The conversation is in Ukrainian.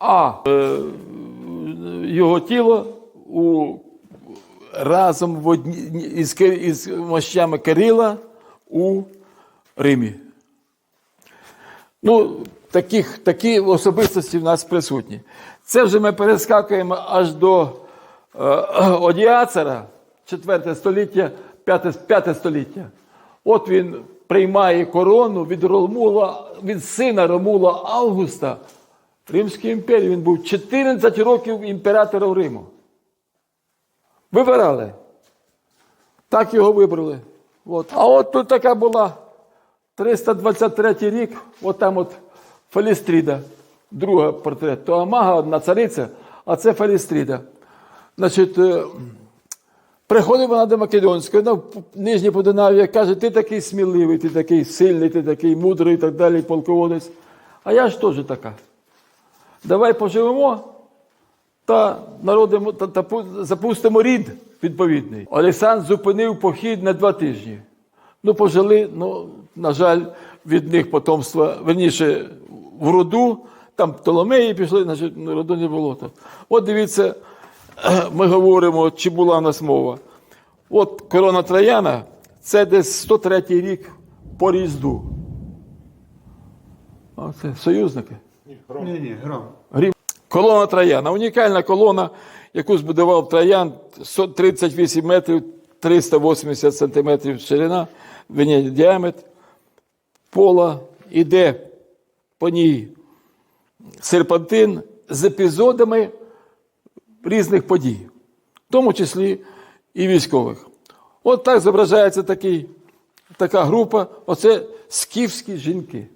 А е, його тіло у, разом в одні, із, із мощами Кирила у Римі. Ну, таких, такі особистості в нас присутні. Це вже ми перескакуємо аж до е, Одіацера, 4 століття, 5, 5 століття. От він приймає корону від Ромула, від сина Ромула Августа Римської імперії. Він був 14 років імператором Риму. Вибирали. Так його вибрали. От. А от тут така була 323 рік, от там от Фалістріда, друга портрет. То Амага, одна цариця, а це Фалістріда. Значить, е, приходить вона до Македонської, вона в Нижній Подинав'я каже, ти такий сміливий, ти такий сильний, ти такий мудрий і так далі, полководець. А я ж теж така. Давай поживемо та народимо та, та запустимо рід відповідний. Олександр зупинив похід на два тижні. Ну, пожили, ну, на жаль, від них потомства, верніше, в роду, там Птоломеї пішли, значить, ну, роду не було. То. От дивіться, ми говоримо, чи була в нас мова. От корона Трояна це десь 103 рік по різду. А це союзники. Ні, ні, грам. Грім. Колона Трояна. Унікальна колона, яку збудував Троян 38 метрів 380 сантиметрів ширина, вині діаметр. Пола іде по ній серпантин з епізодами різних подій, в тому числі і військових. От так зображається такий, така група. Оце скіфські жінки.